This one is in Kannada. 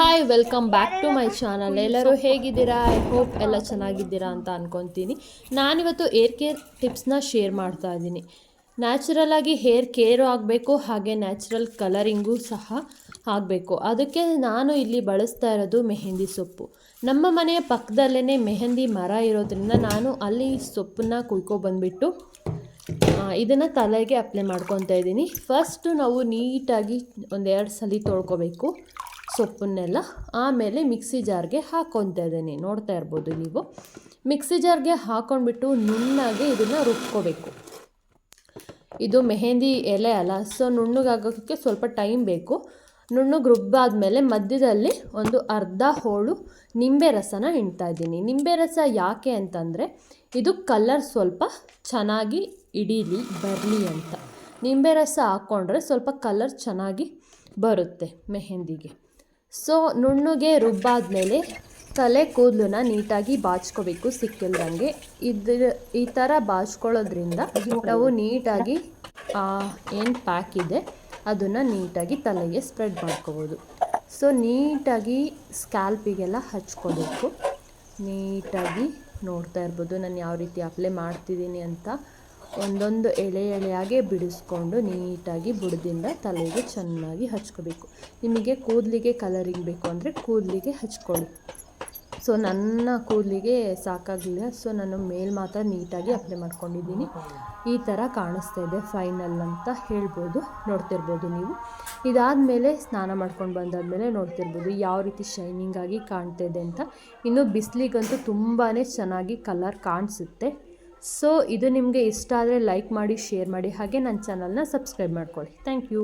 Hi welcome back to my channel ಎಲ್ಲರೂ ಹೇಗಿದ್ದೀರಾ? ಐ ಹೋಪ್ ಎಲ್ಲ ಚೆನ್ನಾಗಿದ್ದೀರಾ ಅಂತ ಅನ್ಕೊತೀನಿ. ನಾನಿವತ್ತು ಏರ್ ಕೇರ್ ಟಿಪ್ಸ್ನ ಶೇರ್ ಮಾಡ್ತಾ ಇದ್ದೀನಿ. ನ್ಯಾಚುರಲ್ ಆಗಿ ಹೇರ್ ಕೇರು ಆಗಬೇಕು, ಹಾಗೆ ನ್ಯಾಚುರಲ್ ಕಲರಿಂಗು ಸಹ ಆಗಬೇಕು. ಅದಕ್ಕೆ ನಾನು ಇಲ್ಲಿ ಬಳಸ್ತಾ ಇರೋದು ಮೆಹಂದಿ ಸೊಪ್ಪು. ನಮ್ಮ ಮನೆಯ ಪಕ್ಕದಲ್ಲೇ ಮೆಹಂದಿ ಮರ ಇರೋದ್ರಿಂದ ನಾನು ಅಲ್ಲಿ ಸೊಪ್ಪನ್ನ ಕುಯ್ಕೊಬಂದ್ಬಿಟ್ಟು ಇದನ್ನು ತಲೆಗೆ ಅಪ್ಲೈ ಮಾಡ್ಕೊತಾ ಇದ್ದೀನಿ. ಫಸ್ಟು ನಾವು ನೀಟಾಗಿ ಒಂದೆರಡು ಸಲ ತೊಳ್ಕೊಬೇಕು. ಸೊಪ್ಪನ್ನೆಲ್ಲ ಆಮೇಲೆ ಮಿಕ್ಸಿ ಜಾರ್ಗೆ ಹಾಕೊತಾ ಇದ್ದೀನಿ. ನೋಡ್ತಾ ಇರ್ಬೋದು ನೀವು. ಮಿಕ್ಸಿ ಜಾರ್ಗೆ ಹಾಕೊಂಡ್ಬಿಟ್ಟು ನುಣ್ಣಾಗಿ ಇದನ್ನು ರುಬ್ಕೋಬೇಕು. ಇದು ಮೆಹೆಂದಿ ಎಲೆ ಅಲ್ಲ, ಸೊ ನುಣ್ಣಗಾಗೋಕ್ಕೆ ಸ್ವಲ್ಪ ಟೈಮ್ ಬೇಕು. ನುಣ್ಣಗೆ ರುಬ್ಬಾದಮೇಲೆ ಮಧ್ಯದಲ್ಲಿ ಒಂದು ಅರ್ಧ ಹೋಳು ನಿಂಬೆ ರಸನ ಹಿಂಡ್ತಾ ಇದ್ದೀನಿ. ನಿಂಬೆ ರಸ ಯಾಕೆ ಅಂತಂದರೆ, ಇದು ಕಲರ್ ಸ್ವಲ್ಪ ಚೆನ್ನಾಗಿ ಇಡೀಲಿ ಬರಲಿ ಅಂತ. ನಿಂಬೆ ರಸ ಹಾಕ್ಕೊಂಡ್ರೆ ಸ್ವಲ್ಪ ಕಲರ್ ಚೆನ್ನಾಗಿ ಬರುತ್ತೆ ಮೆಹಂದಿಗೆ. ಸೊ, ನುಣ್ಣಗೆ ರುಬ್ಬಾದ್ಮೇಲೆ ತಲೆ ಕೂದಲನ್ನ ನೀಟಾಗಿ ಬಾಚ್ಕೋಬೇಕು ಸಿಕ್ಕಿಲ್ದಂಗೆ. ಇದ್ರ ಈ ಥರ ಬಾಚ್ಕೊಳ್ಳೋದ್ರಿಂದ ನಾವು ನೀಟಾಗಿ ಏನು ಪ್ಯಾಕ್ ಇದೆ, ಅದನ್ನು ನೀಟಾಗಿ ತಲೆಗೆ ಸ್ಪ್ರೆಡ್ ಮಾಡ್ಕೋಬೋದು. ಸೊ, ನೀಟಾಗಿ ಸ್ಕ್ಯಾಲ್ಪಿಗೆಲ್ಲ ಹಚ್ಕೋಬೇಕು. ನೀಟಾಗಿ ನೋಡ್ತಾ ಇರ್ಬೋದು, ನಾನು ಯಾವ ರೀತಿ ಅಪ್ಲೈ ಮಾಡ್ತಿದ್ದೀನಿ ಅಂತ. ಒಂದೊಂದು ಎಳೆ ಎಳೆಯಾಗೆ ಬಿಡಿಸ್ಕೊಂಡು ನೀಟಾಗಿ ಬುಡದಿಂದ ತಲೆಗೆ ಚೆನ್ನಾಗಿ ಹಚ್ಕೋಬೇಕು. ನಿಮಗೆ ಕೂದಲಿಗೆ ಕಲರಿಂಗ್ ಬೇಕು ಅಂದರೆ ಕೂದಲಿಗೆ ಹಚ್ಕೊಳ್ಳಿ. ಸೊ ನನ್ನ ಕೂದಲಿಗೆ ಸಾಕಾಗಲಿಲ್ಲ. ಸೊ ನಾನು ಮೇಲ್ ಮಾತ್ರ ನೀಟಾಗಿ ಅಪ್ಲೈ ಮಾಡ್ಕೊಂಡಿದ್ದೀನಿ. ಈ ಥರ ಕಾಣಿಸ್ತಾ ಇದೆ ಫೈನಲ್ ಅಂತ ಹೇಳ್ಬೋದು, ನೋಡ್ತಿರ್ಬೋದು ನೀವು. ಇದಾದ ಮೇಲೆ ಸ್ನಾನ ಮಾಡ್ಕೊಂಡು ಬಂದಾದಮೇಲೆ ನೋಡ್ತಿರ್ಬೋದು ಯಾವ ರೀತಿ ಶೈನಿಂಗಾಗಿ ಕಾಣ್ತಾ ಇದೆ ಅಂತ. ಇನ್ನು ಬಿಸಿಲಿಗಂತೂ ತುಂಬಾ ಚೆನ್ನಾಗಿ ಕಲರ್ ಕಾಣಿಸುತ್ತೆ. ಸೊ ಇದು ನಿಮಗೆ ಇಷ್ಟ ಆದರೆ ಲೈಕ್ ಮಾಡಿ ಶೇರ್ ಮಾಡಿ, ಹಾಗೆ ನನ್ನ ಚಾನಲ್ನ ಸಬ್ಸ್ಕ್ರೈಬ್ ಮಾಡ್ಕೊಳ್ಳಿ. Thank you